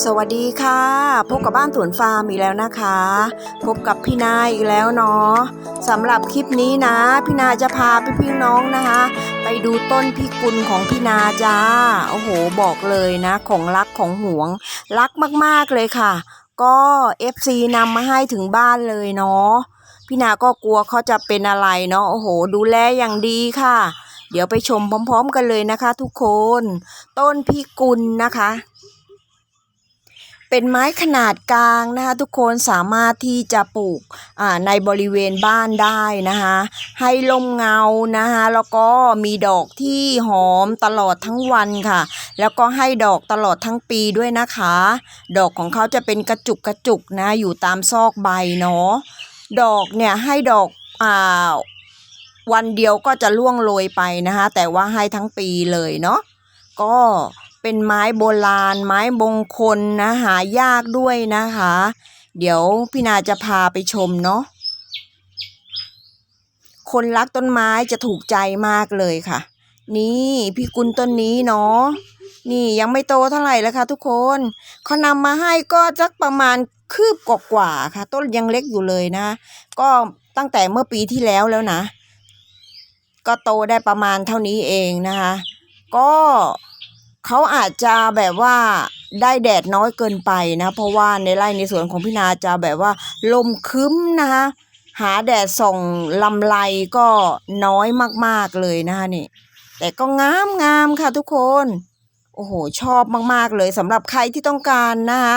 สวัสดีค่ะ พบกับบ้านสวนฟาร์มอีกแล้วนะคะ พบกับพี่นาอีกแล้วเนาะสำหรับคลิปนี้นะ พี่นาจะพาพี่พี่น้องนะคะ ไปดูต้นพิกุลของพี่นาจ้าโอ้โหบอกเลยนะ ของรักของหวง รักมากๆเลยค่ะ ก็ FC นำมาให้ถึงบ้านเลยเนาะพี่นาก็กลัวเขาจะเป็นอะไรเนาะโอ้โห ดูแลอย่างดีค่ะ เดี๋ยวไปชมพร้อม ๆ กันเลยนะคะ ทุกคน ต้นพิกุลนะคะ เป็นไม้ขนาดกลางนะคะทุกคนสามารถที่จะปลูกในบริเวณบ้านได้นะคะให้ลมเงานะคะแล้วก็มีดอกที่หอมตลอดทั้งวันค่ะ แล้วก็ให้ดอกตลอดทั้งปีด้วยนะคะ ดอกของเขาจะเป็นกระจุกกระจุกนะอยู่ตามซอกใบเนาะดอกเนี่ยให้ดอกอ่าวันเดียวก็จะล่วงโรยไปนะคะแต่ว่าให้ทั้งปีเลยเนาะก็ เป็นไม้โบราณ ไม้มงคลนะหายากด้วยนะคะ เดี๋ยวพี่นาจะพาไปชมเนาะคนรักต้นไม้จะถูกใจมากเลยค่ะ นี่พี่กุลต้นนี้เนาะนี่ยังไม่โตเท่าไหร่แล้วค่ะ ทุกคนเขานำมาให้ก็สักประมาณคืบกว่าๆค่ะ ต้นยังเล็กอยู่เลยนะ ก็ตั้งแต่เมื่อปีที่แล้วแล้วนะ ก็โตได้ประมาณเท่านี้เองนะคะ ก็ เขาอาจจะแบบว่าได้แดดน้อยเกินไปนะ เพราะว่าในไร่ในสวนของพี่นาจะแบบว่า ลมคึ้มนะคะหาแดดส่องลำไรก็น้อยมากๆเลยนะคะนี่ แต่ก็งามงามค่ะทุกคน โอ้โห ชอบมากๆเลยสำหรับใครที่ต้องการนะคะ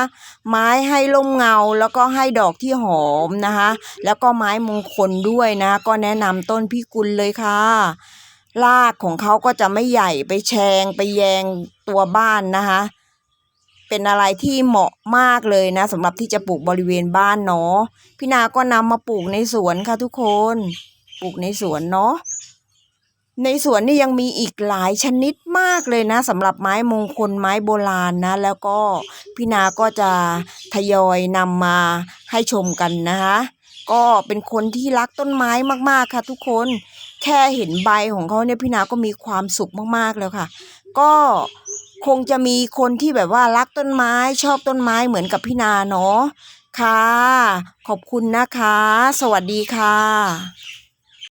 ไม้ให้ร่มเงาแล้วก็ให้ดอกที่หอมนะคะ แล้วก็ไม้มงคลด้วยนะ ก็แนะนำต้นพิกุลเลยค่ะ รากของเขาก็จะไม่ใหญ่ไปแชงไปแยงตัวบ้านนะคะ เป็นอะไรที่เหมาะมากเลยนะสำหรับที่จะปลูกบริเวณบ้านเนาะพี่นาก็นำมาปลูกในสวนค่ะทุกคน ปลูกในสวนเนาะในสวนนี่ยังมีอีกหลายชนิดมากเลยนะสำหรับไม้มงคลไม้โบราณนะ แล้วก็พี่นาก็จะทยอยนำมาให้ชมกันนะคะ ก็เป็นคนที่รักต้นไม้มากๆค่ะทุกคน แค่เห็นใบของเขาเนี่ยพี่นาก็มีความสุขมากๆแล้วค่ะ ก็คงจะมีคนที่แบบว่ารักต้นไม้ชอบต้นไม้เหมือนกับพี่นาเนาะค่ะ ขอบคุณนะคะ สวัสดีค่ะ